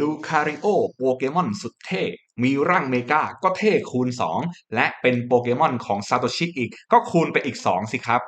ลูคาริโอโปเกมอนสุดเท่ มีร่างเมกาก็เท่คูณ 2 และเป็นโปเกมอนของซาโตชิอีก ก็คูณไปอีก 2 สิครับ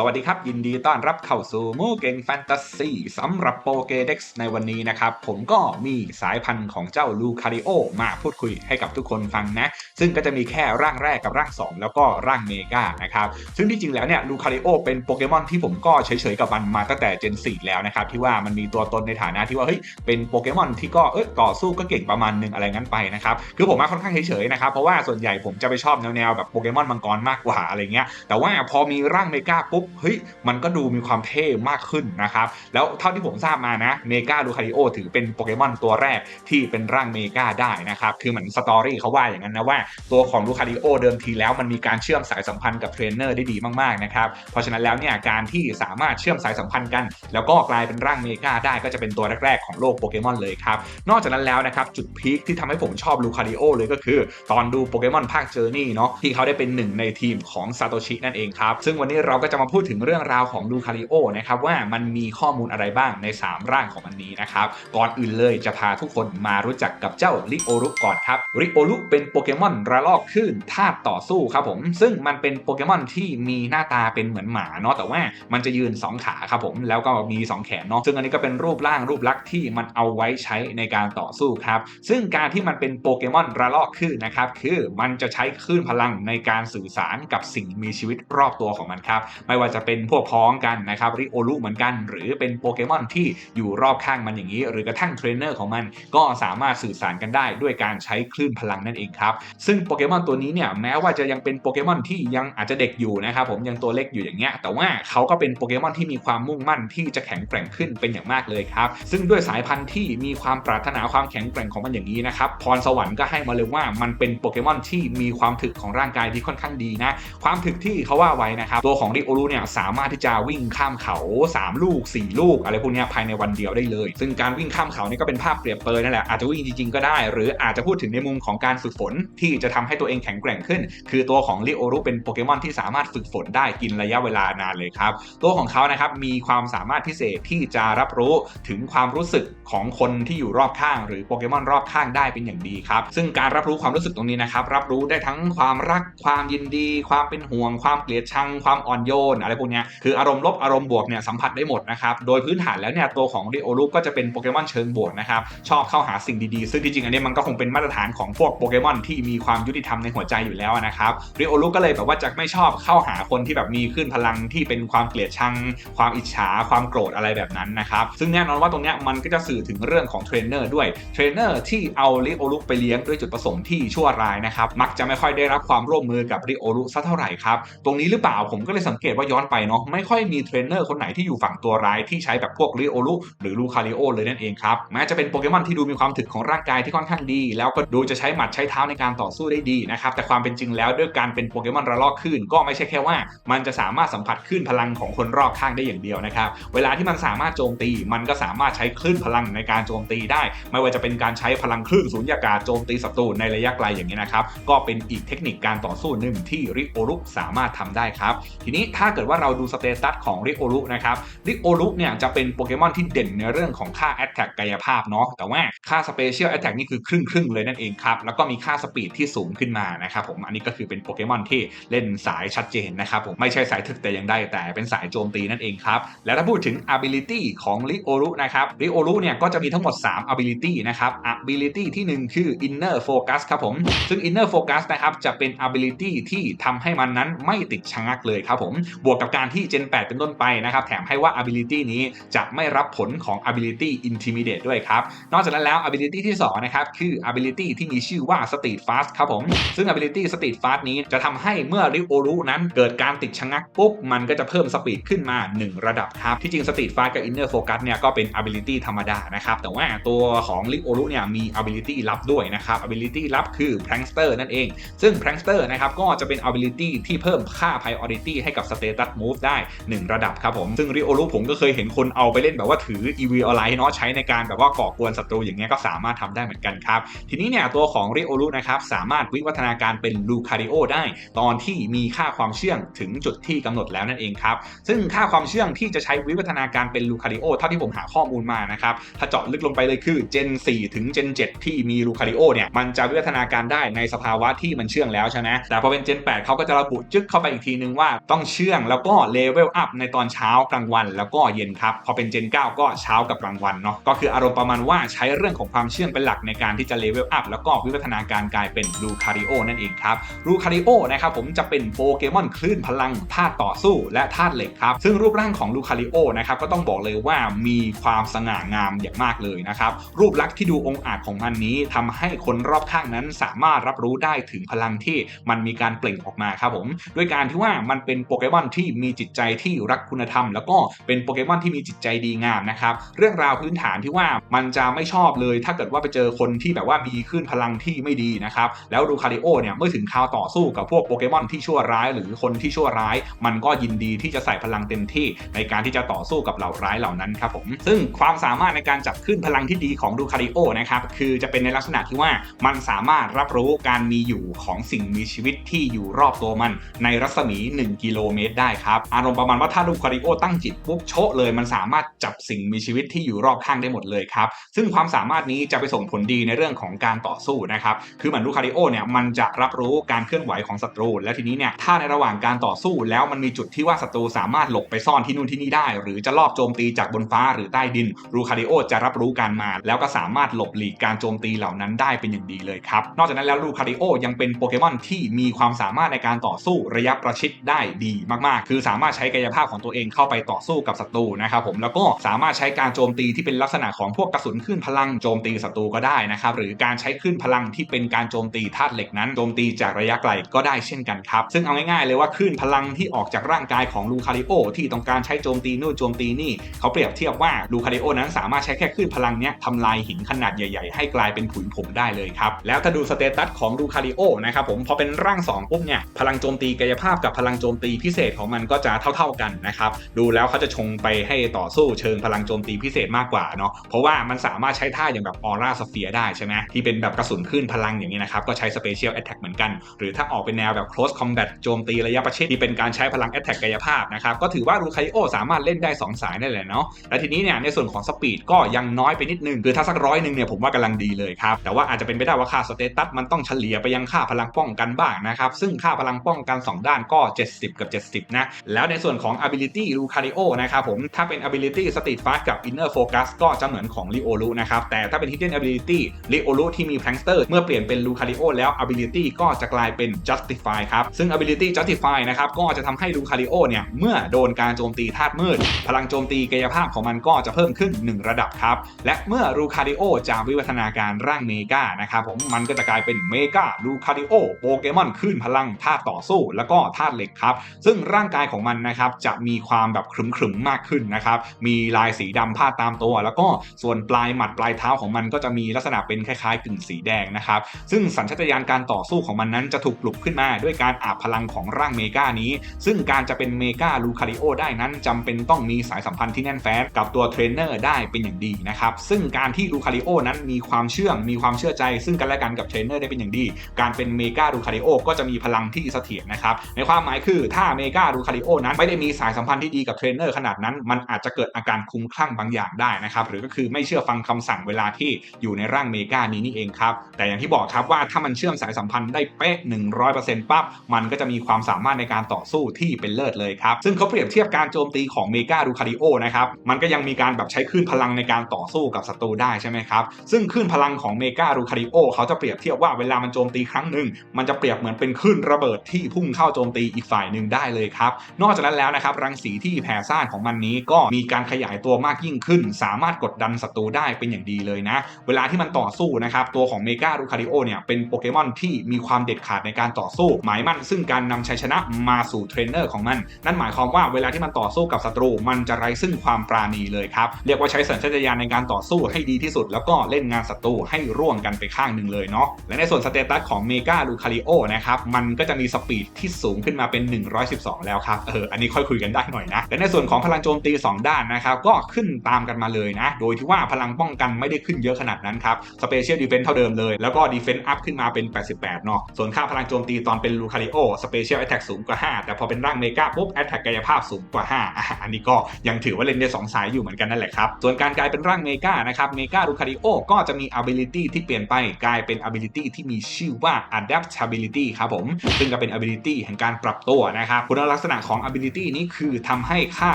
สวัสดีครับ ยินดีต้อนรับเข้าสู่มูเกงแฟนตาซีสำหรับโปเกเด็กซ์ในวันนี้นะครับ ผมก็มีสายพันธุ์ของเจ้าลูคาริโอมาพูดคุยให้กับทุกคนฟังนะ ซึ่งก็จะมีแค่ร่างแรกกับร่าง 2 แล้วก็ร่างเมกานะครับ ซึ่งที่จริงแล้วเนี่ยลูคาริโอเป็นโปเกมอนที่ผมก็เฉยๆกับมันมาตั้งแต่เจน4แล้วนะครับ ที่ว่ามันมีตัวตนในฐานะที่ว่าเฮ้ยเป็นโปเกมอนที่ก็เออต่อสู้ก็เก่งประมาณหนึงอะไรงั้นไปนะครับคือผมมาค่อนข้างเฉยๆนะครับเพราะว่าส่วนใหญ่ผมจะไปชอบแนวๆแบบโปเกมอนมังกรมากกว่าอะไรเงี้ยแต่ว่าพอมีร่างเมกาปุ๊บเฮ้ยมันก็ดูมีความเท่มากขึ้นนะครับแล้วเท่าที่ผมทราบมานะเมกาลูคาริโอถือเป็นโปเกมอนตัวแรกที่เป็นร่างเมกาได้นะครับคือเหมือนสตอรี่เขาว่าอย่างนั้นนะว่าตัวของลูคาริโอเดิมทีแล้วมันมีการเชื่อมสายสัมพันธ์กับเทรนเนอร์ได้ดีมากๆนะครับเพราะฉะนั้นแล้วเนี่ยการที่สามารถเชื่อมสายสัมพันธ์กัน แล้วก็กลายเป็นร่างเมกาได้ก็จะเป็นตัวแรกๆของโลกโปเกมอนเลยครับนอกจากนั้นแล้วนะครับจุดพีคที่ทำให้ผมชอบลูคาริโอเลยก็คือ ตอนดูโปเกมอนภาคเจอร์นี่เนาะที่เขาได้เป็นหนึ่งในทีมของซาโตชินั่นเองครับซึ่งวันนี้เราก็จะมาพูดูดถึงเรื่องราวของลูคาริโอนะครับว่ามันมีข้อมูลอะไรบ้างใน 3 ร่างของมันนี้นะครับ ก่อนอื่นเลยจะพาทุกคนมารู้จักกับเจ้าริโอรุก่อนครับริโอรุเป็นโปเกมอนระลอกคลื่นธาตุต่อสู้ครับผม ซึ่งมันเป็นโปเกมอนที่มีหน้าตาเป็นเหมือนหมาเนาะแต่ว่ามันจะยืน 2 ขาครับผมแล้วก็มี 2 แขนเนาะซึ่งอันนี้ก็เป็นรูปร่างรูปลักษณ์ที่มันเอาไว้ใช้ในการต่อสู้ครับซึ่งการที่มันเป็นโปเกมอนระลอกคลื่นนะครับคือมันจะใช้คลื่นพลังในการสื่อสารกับสิ่งมีชีวิตรอบตัวของมันครับไม่ว่าจะเป็นพวกพ้องกันนะครับริโอรุเหมือนกัน หรือเป็นโปเกมอนที่อยู่รอบข้างมันอย่างนี้ หรือกระทั่งเทรนเนอร์ของมันก็สามารถสื่อสารกันได้ด้วยการใช้คลื่นพลังนั่นเองครับ ซึ่งโปเกมอนตัวนี้เนี่ยแม้ว่าจะยังเป็นโปเกมอนที่ยังอาจจะเด็กอยู่นะครับผมยังตัวเล็กอยู่อย่างเงี้ยแต่ว่าเขาก็เป็นโปเกมอนที่มีความมุ่งมั่นที่จะแข็งแกร่งขึ้นเป็นอย่างมากเลยครับซึ่งด้วยสายพันธุ์ที่มีความปรารถนาความแข็งแกร่งของมันอย่างนี้นะครับพรสวรรค์ก็ให้มาเลยว่ามันเป็นโปเกมอนที่มีความถึกของร่างกายที่ค่อนข้างดีนะความถึกที่เขาว่าไว้นะครับตัวของริโอรุเนี่ยสามารถที่จะวิ่งข้ามเขา 3 ลูก 4 ลูก อะไรพวกนี้ภายในวันเดียวได้เลย ซึ่งการวิ่งข้ามเขานี่ก็เป็นภาพเปรียบเปรยนั่นแหละอาจจะวิ่งจริงๆก็ได้ หรืออาจจะพูดถึงในมุมของการฝึกฝนที่จะทำให้ตัวเองแข็งแกร่งขึ้น คือตัวของริโอรุเป็นโปเกมอนที่สามารถฝึกฝนได้กินระยะเวลานานเลยครับตัวของเขานะครับมีความสามารถพิเศษที่จะรับรู้ถึงความรู้สึกของคนที่อยู่รอบข้าง หรือโปเกมอนรอบข้างได้เป็นอย่างดีครับซึ่งการรับรู้ความรู้สึกตรงนี้นะครับรับรู้ได้ทั้งความรักความยินดี ความเป็นห่วง ความเกลียดชัง ความอ่อนโยนอะไรพวกนี้คืออารมณ์ลบอารมณ์บวกเนี่ยสัมผัสได้หมดนะครับโดยพื้นฐานแล้วเนี่ยตัวของริโอรุก็จะเป็นโปเกมอนเชิงบวกนะครับชอบเข้าหาสิ่งดีๆ ซึ่งที่จริงอันนี้มันก็คงเป็นมาตรฐานของพวกโปเกมอนที่มีความยุติธรรมในหัวใจอยู่แล้วนะครับริโอรุก็เลยแบบว่าจะไม่ชอบเข้าหาคนที่แบบมีขึ้นพลังที่เป็นความเกลียดชัง ความอิจฉาความโกรธอะไรแบบนั้นนะครับซึ่งแน่นอนว่าตรงเนี้ยมันก็จะสื่อถึงเรื่องของเทรนเนอร์ด้วยเทรนเนอร์ที่เอาริโอรุไปเลี้ยงด้วยจุดประสงค์ที่ชั่วร้ายนะครับมักจะไม่ค่อยได้รับความร่วมมือกับริโอรุสักเท่าไหร่ครับตรงนี้หรือเปล่าผมก็เลยสังเกตว่าย้อนไปเนาะไม่ค่อยมีเทรนเนอร์คนไหนที่อยู่ฝั่งตัวร้ายที่ใช้แบบพวกริโอรุหรือลูคาริโอเลยนั่นเองครับแม้จะเป็นโปเกมอนที่ดูมีความถึกของร่างกายที่ค่อนข้างดี แล้วก็ดูจะใช้หมัดใช้เท้าในการต่อสู้ได้ดีนะครับแต่ความเป็นจริงแล้วด้วยการเป็นโปเกมอนระลอกคลื่นก็ไม่ใช่แค่ว่า มันจะสามารถสัมผัสคลื่นพลังของคนรอบข้างได้อย่างเดียวนะครับเวลาที่มันสามารถโจมตี มันก็สามารถใช้คลื่นพลังในการโจมตีได้ ไม่ว่าจะเป็นการใช้พลังคลื่นสูญญากาศโจมตีศัตรูในระยะไกลอย่างนี้นะครับก็เป็นอีกเทคนิคการต่อสู้หนึ่งที่ริโอรุสามารถทำได้ครับ ทีนี้ถ้าเกิดว่าเราดูสเตตัสของริโอรุนะครับริโอรุเนี่ยจะเป็นโปเกมอนที่เด่นในเรื่องของค่าแอตแทกกายภาพเนาะแต่ว่าค่าสเปเชียลแอตแทกนี่คือครึ่งครึ่งเลยนั่นเองครับ แล้วก็มีค่าสปีดที่สูงขึ้นมานะครับผมอันนี้ก็คือเป็นโปเกมอนที่เล่นสายชัดเจนนะครับผมไม่ใช่สายถึกแต่ย่างใดแต่เป็นสายโจมตีนั่นเองครับ แล้วถ้าพูดถึง ability ของริโอรุนะครับริโอรุเนี่ยก็จะมีทั้งหมด 3 ability นะครับ ability ที่ 1 คือ inner focus ครับผมซึ่ง inner focus นะครับจะเป็น ability ที่ทำให้มันนั้นไม่ติดชะงักเลยครับผมบวกกับการที่ Gen 8 เป็นต้นไปนะครับ แถมให้ว่า ability นี้จะไม่รับผลของ ability intimidate ด้วยครับ นอกจากนั้นแล้ว ability ที่2นะครับคือ ability ที่มีชื่อว่า speed fast ครับผม ซึ่ง ability speed fast นี้จะทำให้เมื่อริโอรุนั้นเกิดการติดชะงักปุ๊บ มันก็จะเพิ่มสปีดขึ้นมา 1 ระดับครับ ที่จริง speed fast กับ inner focus เนี่ยก็เป็น ability ธรรมดานะครับ แต่ว่าตัวของริโอรุเนี่ยมี ability ลับด้วยนะครับ ability ลับคือ prankster นั่นเอง ซึ่ง prankster นะครับก็จะเป็น ability ที่เพิ่มค่า priority ให้กับ status ตัสมูฟได้ 1 ระดับครับผม ซึ่งริโอรุผมก็เคยเห็นคนเอาไปเล่นแบบว่าถือ e v อ l i เนาะใช้ในการแบบว่าก่อกวนศัตรูอย่างเงี้ยก็สามารถทำได้เหมือนกันครับ ทีนี้เนี่ยตัวของริโอรุนะครับสามารถวิวัฒนาการเป็นลูคาริโอได้ ตอนที่มีค่าความเชื่องถึงจุดที่กำหนดแล้วนั่นเองครับ ซึ่งค่าความเชื่องที่จะใช้วิวัฒนาการเป็นลูคาริโอเท่าที่ผมหาข้อมูลมานะครับถ้าเจาะลึกลงไปเลยคือ Gen 4 ถึง Gen 7 ที่มีลูคาริโอเนี่ยมันจะวิวัฒนาการได้ในสภาวะที่มันเชื่องแล้วใช่ไหมแต่พอเป็น Gen 8เขาก็จะระบุจึ๊กเข้าไปอีกทีนึงว่าต้องเชื่องแล้วก็เลเวลอัพในตอนเช้ากลางวัน แล้วก็เย็นครับ พอเป็น Gen 9 ก็เช้ากับกลางวันเนาะก็คืออารมณ์ประมาณว่าใช้เรื่องของความเชื่องเป็นหลักในการที่จะเลเวลอัพแล้วก็วิวัฒนาการกลายเป็นลูคาริโอนั่นเองครับลูคาริโอนะครับผมจะเป็นโปเกมอนคลื่นพลังธาตุต่อสู้และธาตุเหล็กครับซึ่งรูปร่างของลูคาริโอนะครับก็ต้องบอกเลยว่ามีความสง่างามอย่างมากเลยนะครับรูปลักษณ์ที่ดูองอาจของมันนี้ทำให้คนรอบข้างนั้นสามารถรับรู้ได้ถึงพลังที่มันมีการเปล่งออกมาครับผมด้วยการที่ว่ามันเป็นโปเกมอนที่มีจิตใจที่รักคุณธรรม แล้วก็เป็นโปเกมอนที่มีจิตใจดีงามนะครับเรื่องราวพื้นฐานที่ว่ามันจะไม่ชอบเลย ถ้าเกิดว่าไปเจอคนที่แบบว่ามีคลื่นพลังที่ไม่ดีนะครับแล้วลูคาริโอเนี่ยเมื่อถึงคราวต่อสู้กับพวกโปเกมอนที่ชั่วร้าย หรือคนที่ชั่วร้าย มันก็ยินดีที่จะใส่พลังเต็มที่ในการที่จะต่อสู้กับเหล่าร้ายเหล่านั้นครับผมซึ่งความสามารถในการจับขึ้นพลังที่ดีของลูคาริโอนะครับคือจะเป็นในลักษณะที่ว่ามันสามารถรับรู้การมีอยู่ของสิ่งมีชีวิตที่อยู่รอบตัวมัน ในรัศมี 1 กิโลเมตรได้ครับอารมณ์ประมาณว่าถ้าลูคาริโอตั้งจิตปุ๊บโชะเลยมันสามารถจับสิ่งมีชีวิตที่อยู่รอบข้างได้หมดเลยครับซึ่งความสามารถนี้จะไปส่งผลดีในเรื่องของการต่อสู้นะครับคือเหมือนลูคาริโอเนี่ยมันจะรับรู้การเคลื่อนไหวของศัตรู และทีนี้เนี่ยถ้าในระหว่างการต่อสู้แล้วมันมีจุดที่ว่าศัตรูสามารถหลบไปซ่อนที่นู่นที่นี่ได้ หรือจะลอบโจมตีจากบนฟ้าหรือใต้ดินลูคาริโอจะรับรู้การมา แล้วก็สามารถหลบหลีกการโจมตีเหล่านั้นได้เป็นอย่างดีเลยครับนอกจากนั้นแล้วลูคาริโอยังเป็นโปเกมอนที่มีความสามารถในการต่อสู้ระยะประชิดได้ดีมากคือสามารถใช้กายภาพของตัวเองเข้าไปต่อสู้กับศัตรูนะครับผมแล้วก็สามารถใช้การโจมตีที่เป็นลักษณะของพวกกระสุนคลื่นพลังโจมตีศัตรูก็ได้นะครับหรือการใช้คลื่นพลังที่เป็นการโจมตีธาตุเหล็กนั้นโจมตีจากระยะไกลก็ได้เช่นกันครับซึ่งเอาง่ายๆเลยว่าคลื่นพลังที่ออกจากร่างกายของลูคาริโอที่ต้องการใช้โจมตีนู่นโจมตีนี่เขาเปรียบเทียบว่าลูคาริโอนั้นสามารถใช้แค่คลื่นพลังเนี้ยทำลายหินขนาดใหญ่ ๆ ให้กลายเป็นผุยผงได้เลยครับแล้วถ้าดูสเตตัสของลูคาริโอนะครับผมพอเป็นร่าง2ปุ๊บเนี่ยพลังโจมตีกายภาพกับพลังโจมตีพิเศษของมันก็จะเท่า ๆกันนะครับ ดูแล้วเขาจะชงไปให้ต่อสู้เชิงพลังโจมตีพิเศษมากกว่าเนาะเพราะว่ามันสามารถใช้ท่าอย่างแบบออร่าสเฟียได้ใช่ไหมที่เป็นแบบกระสุนคลื่นพลังอย่างนี้นะครับ ก็ใช้สเปเชียลแอตแทกเหมือนกัน หรือถ้าออกเป็นแนวแบบ close combat โจมตีระยะประชิดที่เป็นการใช้พลังแอตแทกกายภาพนะครับ ก็ถือว่าลูคาริโอสามารถเล่นได้ 2 สายได้เลยเนาะและทีนี้เนี่ยในส่วนของสปีดก็ยังน้อยไปนิดนึงคือถ้าสักร้อยหนึ่งเนี่ยผมว่ากำลังดีเลยครับแต่ว่าอาจจะเป็นไปได้ว่าค่าสเตตัสมันต้องเฉลี่ยไปยังค่าพลังป้องกันบ้างนะครับซึ่งค่าพลังป้องกัน 2 ด้านก็ 70 กับ 70นะ แล้วในส่วนของ ability ลูคาริโอนะครับผม ถ้าเป็น ability Street Fast กับ Inner Focus ก็จะเหมือนของ r i o l u นะครับ แต่ถ้าเป็น Hidden Ability r i o l u ที่มี Prankster เมื่อเปลี่ยนเป็นลูคาริโอแล้ว ability ก็จะกลายเป็น Justify ครับ ซึ่ง ability Justify นะครับก็จะทำให้ลูคาริโอเนี่ย เมื่อโดนการโจมตีธาตุมืด พลังโจมตีกายภาพของมันก็จะเพิ่มขึ้น 1 ระดับครับ และเมื่อลูคาริโอจะวิวัฒนาการร่างเมกานะครับผมมันก็จะกลายเป็นเมกาลูคาริโอโปเกมอนคลื่นพลังธาตุต่อสู้แล้วก็ธาตุเหล็กครับซึ่งร่างกายของมันนะครับจะมีความแบบขรึมๆมากขึ้นนะครับมีลายสีดำพาดตามตัว แล้วก็ส่วนปลายหมัดปลายเท้าของมันก็จะมีลักษณะเป็นคล้ายๆกึ่งสีแดงนะครับซึ่งสัญชาตญาณการต่อสู้ของมันนั้นจะถูกปลุกขึ้นมาด้วยการอาบพลังของร่างเมกานี้ ซึ่งการจะเป็นเมกาลูคาริโอได้นั้นจำเป็นต้องมีสายสัมพันธ์ที่แน่นแฟ้นกับตัวเทรนเนอร์ได้เป็นอย่างดีนะครับซึ่งการที่ลูคาริโอนั้นมีความเชื่องมีความเชื่อใจ ซึ่งกันและกันกับเทรนเนอร์ได้เป็นอย่างดี การเป็นเมกาลูคาริโอก็จะมีพลังที่เสถียรนะครับในความหมายคือถ้าเมกาลูคาริโอนั้นไม่ได้มีสายสัมพันธ์ที่ดีกับเทรนเนอร์ขนาดนั้น มันอาจจะเกิดอาการคลุ้มคลั่งบางอย่างได้นะครับ หรือก็คือไม่เชื่อฟังคำสั่งเวลาที่อยู่ในร่างเมกานี้นี่เองครับ แต่อย่างที่บอกครับว่าถ้ามันเชื่อมสายสัมพันธ์ได้เป๊ะ 100%ปั๊บ มันก็จะมีความสามารถในการต่อสู้ที่เป็นเลิศเลยครับ ซึ่งเขาเปรียบเทียบการโจมตีของเมกาลูคาริโอนะครับ มันก็ยังมีการแบบใช้คลื่นพลังในการต่อสู้กับศัตรูได้ใช่ไหมครับ ซึ่งคลื่นพลังของเมกาลูคาริโอเขาจะเปรียบเทียบว่าเวลามันโจมตีครั้งหนึ่งมันจะเปรียบเหมือนเป็นคลื่นระเบิดที่พุ่งเข้าโจมตีอีกฝ่ายหนึ่งได้เลยครับ นอกจากนั้นแล้วนะครับรังสีที่แผ่ซ่านของมันนี้ก็มีการขยายตัวมากยิ่งขึ้น สามารถกดดันศัตรูได้เป็นอย่างดีเลยนะ เวลาที่มันต่อสู้นะครับตัวของเมกาลูคาริโอเนี่ยเป็นโปเกมอนที่มีความเด็ดขาดในการต่อสู้ หมายมั่นซึ่งการนำชัยชนะมาสู่เทรนเนอร์ของมัน นั่นหมายความว่าเวลาที่มันต่อสู้กับศัตรู มันจะไร้ซึ่งความปราณีเลยครับเรียกว่าใช้สัญชาตญาณในการต่อสู้ให้ดีที่สุด แล้วก็เล่นงานศัตรูให้ร่วงกันไปข้างหนึ่งเลยเนาะและในส่วนสเตตัสของเมกาลูคาริโอนะครับมันก็จะมีสปีดที่สูงขึ้นมาเป็น 112แล้วครับเอออันนี้ค่อยคุยกันได้หน่อยนะและในส่วนของพลังโจมตี 2 ด้านนะครับก็ขึ้นตามกันมาเลยนะ โดยที่ว่าพลังป้องกันไม่ได้ขึ้นเยอะขนาดนั้นครับสเปเชียลดีเฟน e เท่าเดิมเลย แล้วก็ดีเฟน s ์อัพขึ้นมาเป็น 88 เนาะส่วนค่าพลังโจมตีตอนเป็นลูคาริโอสเปเชียลแอตแทกสูงกว่า 5 แต่พอเป็นร่างเมกาปุ๊บแอตแทกกายภาพสูงกว่า 5 อันนี้ก็ยังถือว่าเล่นได้สองสายอยู่เหมือนกันนั่นแหละครับส่วนการกลายเป็นร่างเมกานะครับเมกาลูคาริโอก็จะมี ability ที่เปลี่ยนไปกลายเป็น ability ที่มีชื่อว่า adaptability ครับผมซึ่งก็เป็น ability แห่งการปรับตัวนะครับคุณลักกษณะของ ability นี้คือทำให้ค่า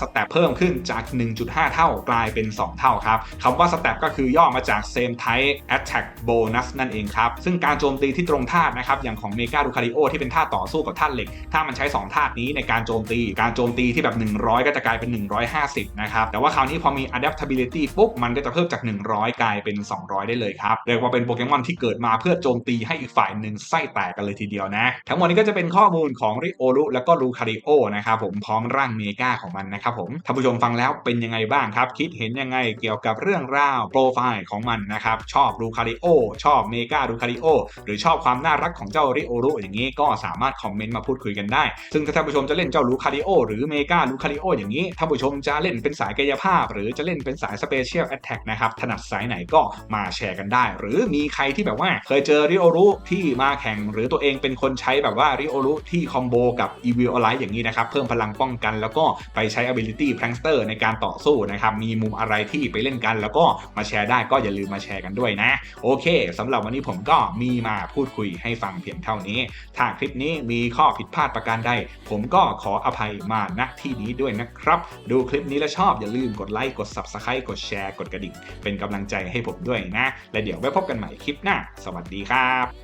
สเตปเพิ่มขึ้นจาก 1.5 เท่ากลายเป็น 2 เท่าครับคำว่าสเตปก็คือย่อมาจาก same type attack bonus นั่นเองครับ ซึ่งการโจมตีที่ตรงธาตุนะครับ อย่างของเมกาลูคาริโอที่เป็นธาตุต่อสู้กับธาตุเหล็ก ถ้ามันใช้ 2 ธาตุนี้ในการโจมตี การโจมตีที่แบบ 100 ก็จะกลายเป็น 150 นะครับ แต่ว่าคราวนี้พอมี adaptability ปุ๊บ มันก็จะเพิ่มจาก 100 กลายเป็น 200 ได้เลยครับ เรียกว่าเป็นโปเกมอนที่เกิดมาเพื่อโจมตีให้อีกฝ่ายหนึ่งไส้แตกกันเลยทีเดียวนะ ทั้งหมดนี้ก็จะเป็นข้อมูลของริโอรุแล้วก็ลูคาริโอนะครับผมพร้อมร่างเมกาของมันนะครับผมท่านผู้ชมฟังแล้วเป็นยังไงบ้างครับ คิดเห็นยังไงเกี่ยวกับเรื่องราวโปรไฟล์ของมันนะครับ ชอบลูคาริโอ ชอบเมกาลูคาริโอ หรือชอบความน่ารักของเจ้าริโอรุอย่างนี้ก็สามารถคอมเมนต์มาพูดคุยกันได้ ซึ่งถ้าท่านผู้ชมจะเล่นเจ้าลูคาริโอหรือเมกาลูคาริโออย่างนี้ท่านผู้ชมจะเล่นเป็นสายกายภาพ หรือจะเล่นเป็นสายสเปเชียลแอตแทกนะครับถนัดสายไหนก็มาแชร์กันได้ หรือมีใครที่แบบว่าเคยเจอริโอรุที่มาแข่ง หรือตัวเองเป็นคนใช้แบบว่าริโอรุที่คอมโบกับ e v i l Alive อย่างนี้นะครับ เพิ่มพลังป้องกัน แล้วก็ไปใช้ ability prankster ในการต่อสู้นะครับ มีมุมอะไรที่ไปเล่นกัน แล้วก็มาแชร์ได้ก็อย่าลืมมาแชร์กันด้วยนะ โอเคสำหรับวันนี้ผมก็มีมาพูดคุยให้ฟังเพียงเท่านี้ ถ้าคลิปนี้มีข้อผิดพลาดประการใด ผมก็ขออภัยมาณที่นี้ด้วยนะครับ ดูคลิปนี้แล้วชอบอย่าลืมกดไลค์กด subscribe กดแชร์กดกระดิ่งเป็นกำลังใจให้ผมด้วยนะ และเดี๋ยวไว้พบกันใหม่คลิปหน้า สวัสดีครับ